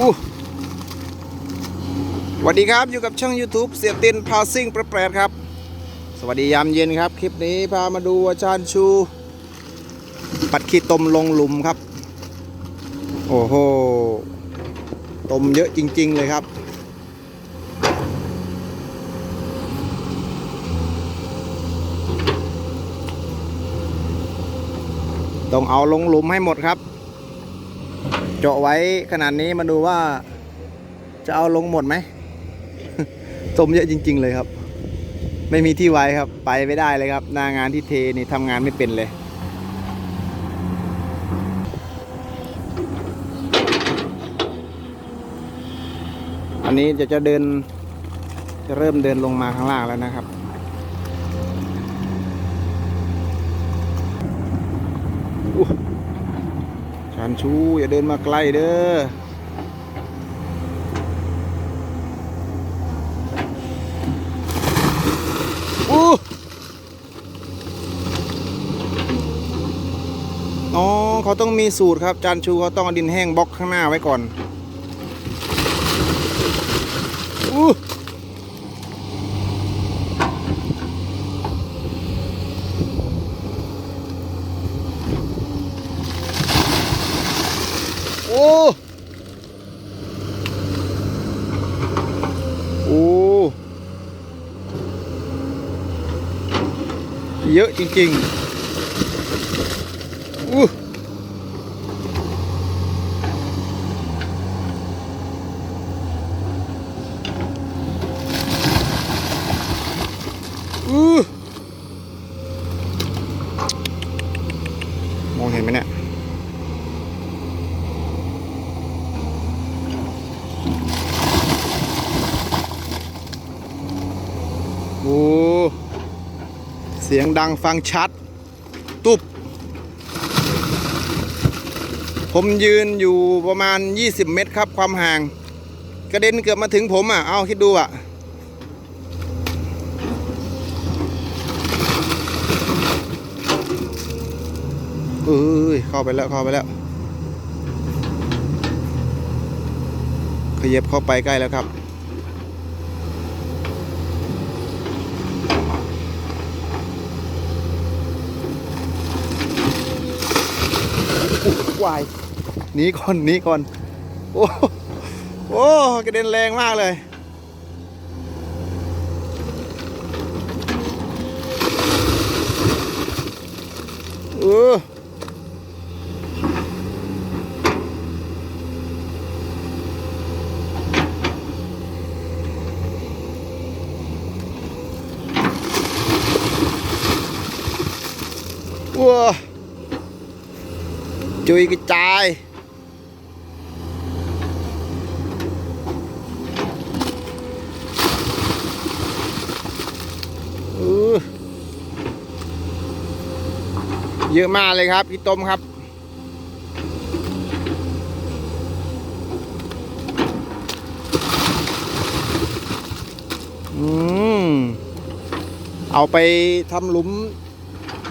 อู้สวัสดีครับอยู่กับช่อง YouTube เสียบตินพาซิ่งแปรครับ สวัสดียามเย็นครับ คลิปนี้พามาดูอาจารย์ชู ปัดขี้ตมลงหลุมครับ โอ้โหตมเยอะจริง ๆ เลยครับ ต้องเอาลงหลุมให้หมดครับ เจาะไว้ขนาดนี้มาดูว่าจะเอาลงหมดไหมตมเยอะจริง ๆ เลยครับ ไม่มีที่ไว้ครับ ไปไม่ได้เลยครับหน้างานที่เทนี่ทำงานไม่เป็นเลยอันนี้จะจะเดินจะเริ่มเดินลงมาข้างล่างแล้วนะครับานชูอย่าเดินมาไกล้เด้ออู้อ๋อเขาต้องมีสูตรครับจานชูเขาต้องเอาดินแห้งบล็อกข้างหน้าไว้ก่อนอู้โอ้ โอ้ เยอะจริงๆอู้หูมองเห็นไหมเนี่ยโอ้ สียงดังฟังชัด ตุบ ผมยืนอยู่ประมาณ 20 เมตรครับความห่าง กระเด็นเกือบมาถึงผมอะ เอาคิดดูอะ เอ้ย เข้าไปแล้ว เข้าไปแล้ว ขยับเข้าไปใกล้แล้วครับ วายหนีก่อนหนีก่อน โอ้โอ้กระเด็นแรงมากเลยเออว้า จุยกระจาย เยอะมากเลยครับพี่ต้มครับอืมเอาไปทำหลุม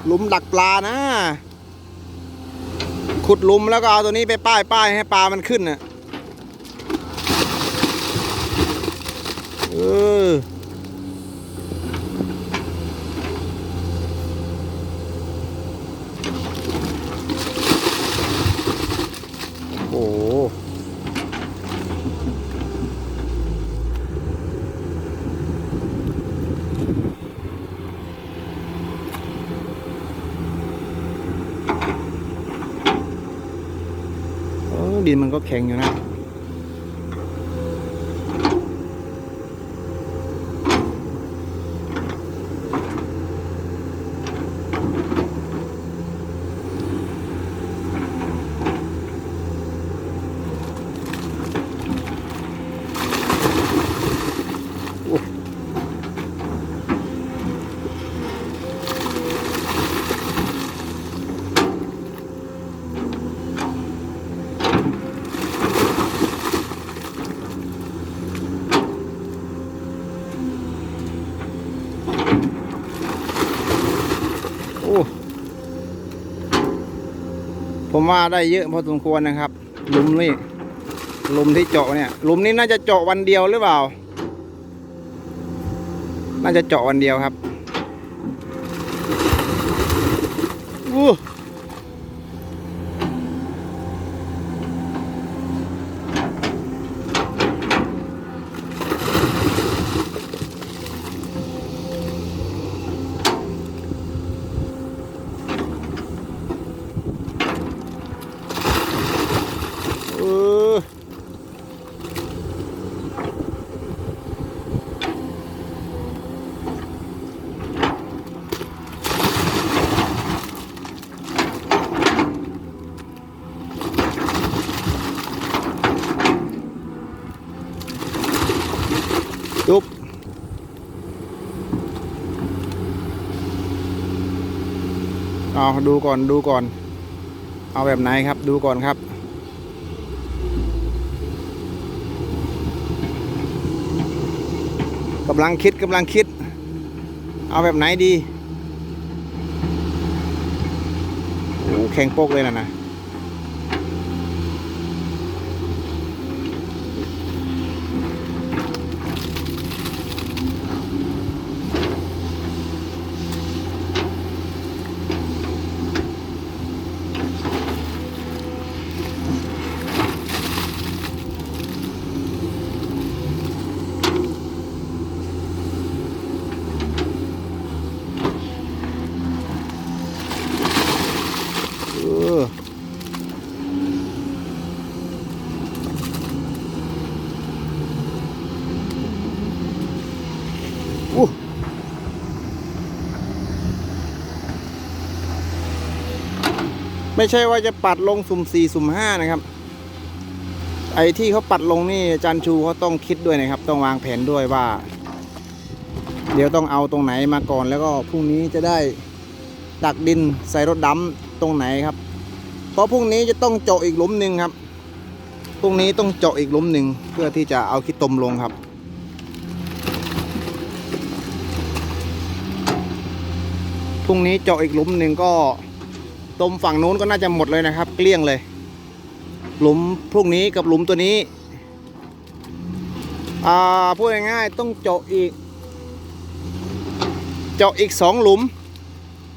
หลุมดักปลานะ ขุดหลุมแล้วก็เอาตัวนี้ไปป้ายป้ายให้ปลามันขึ้นน่ะเออ ดินมันก็แข็งอยู่นะ อ้ผมว่าได้เยอะพอสมควรนะครับหลุมนี่หลุมที่เจาะเนี่ยหลุมนี้น่าจะเจาะวันเดียวหรือเปล่า น่าจะเจาะวันเดียวครับอู้เออจุบ เอาดูก่อนดูก่อน เอาแบบไหนครับดูก่อนครับ กำลังคิดกำลังคิด เอาแบบไหนดีโอ้แข่งโป๊กเลยนะนะ ไม่ใช่ว่าจะปัดลงสุ่มสี่สุ่มห้านะครับ ไอ้ที่เขาปัดลงนี่จารย์ชูเขาต้องคิดด้วยนะครับ ต้องวางแผนด้วยว่า เดี๋ยวต้องเอาตรงไหนมาก่อนแล้วก็พรุ่งนี้จะได้ตักดินใส่รถดำตรงไหนครับ เพราะพรุ่งนี้จะต้องเจาะอีกหลุมหนึ่งครับพรุ่งนี้ต้องเจาะอีกหลุมหนึ่งเพื่อที่จะเอาขี้ตมลงครับพรุ่งนี้เจาะอีกหลุมหนึ่งก็ ตมฝั่งนู้นก็น่าจะหมดเลยนะครับ เกลี้ยงเลย หลุมพรุ่งนี้กับหลุมตัวนี้ อ่าพูดง่ายๆต้องเจาะอีก เจาะอีกสองหลุม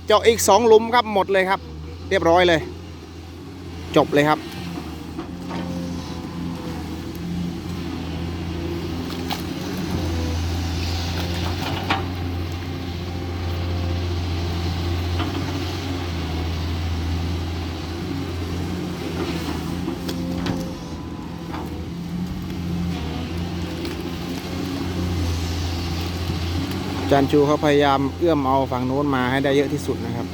เจาะอีกสองหลุมครับหมดเลยครับ เรียบร้อยเลย จบเลยครับ จารย์ชูเขาพยายามเอื้อมเอาฝั่งโน้นมาให้ได้เยอะที่สุดนะครับ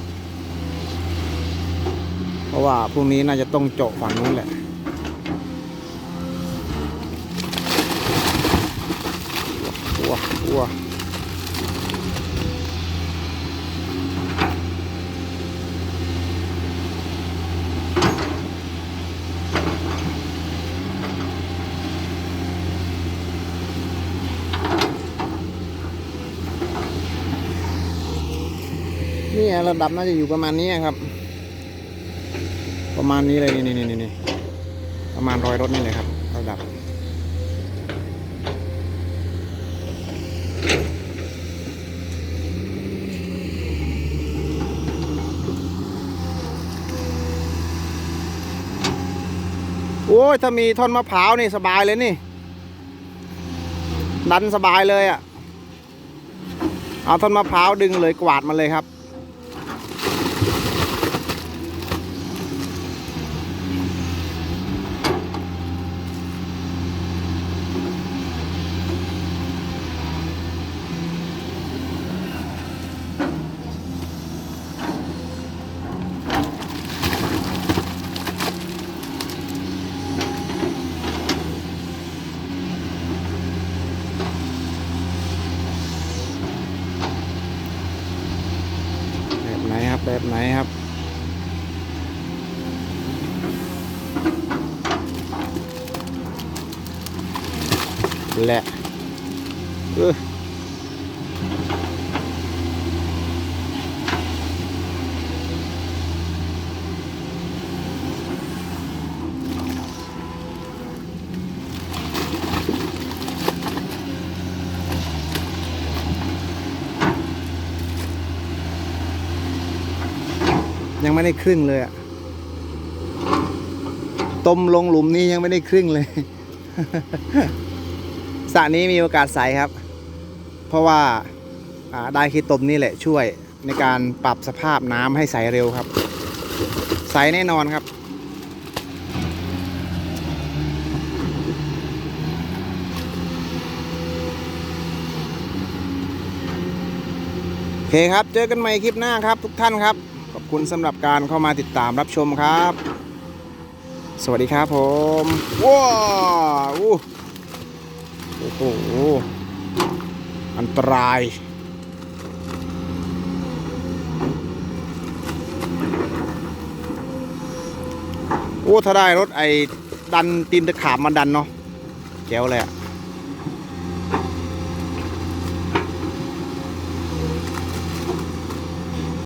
เพราะว่าพรุ่งนี้น่าจะต้องเจาะฝั่งนู้นแหละว้าว้า ระดับน่าจะอยู่ประมาณนี้ครับ ประมาณนี้เลยนี่นี่นี่ประมาณรอยรถนี่เลยครับ ระดับโอ้ยถ้ามีท่อนมะพร้าวนี่สบายเลยนี่ ดันสบายเลยอะ่ะ เอาท่อนมะพร้าวดึงเลยกวาดมาเลยครับ ไหนครับแหนครับ แหละเออ ยังไม่ได้ครึ่งเลยอะต้มลงหลุมนี้ยังไม่ได้ครึ่งเลยสระนี้มีโอกาสใสครับ เพราะว่าได้ขี้ตมนี่แหละช่วยในการปรับสภาพน้ำให้ใสเร็วครับ ใสแน่นอนครับ โอเคครับ เจอกันใหม่คลิปหน้าครับทุกท่านครับ คุณสำหรับการเข้ามาติดตามรับชมครับ สวัสดีครับผมว้าวอู้โอ้โหอันตรายโอ้ถ้าได้รถไอ้ดันตีนตะขาบมาดันเนาะแก้วเลยอะ